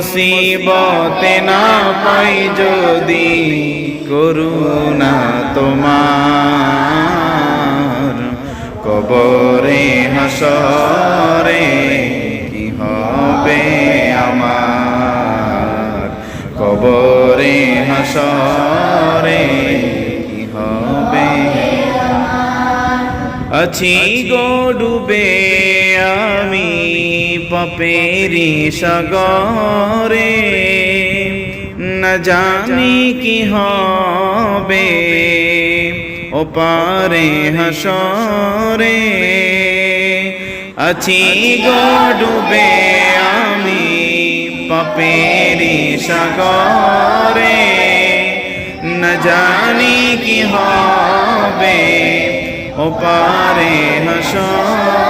মুসিবতে না পাই যদি করুণা তোমার। কবরে, হাসরে কি হবে আমার? কবরে, হাসরে কি হবে আছি গো ডুবে আমি পপেরি সাগরে, না জানি কি হবে ও পারে হাসরে। আছি গো ডুবে আমি পপেরি সাগরে, না জানি কি হবে ও পারে হাসরে।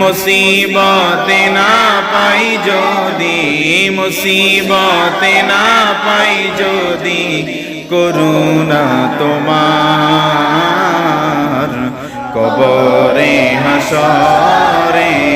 মুসিবতে না পাই যদি মুসিবতে না পাই যদি করুণা তোমার। কবরে হাসরে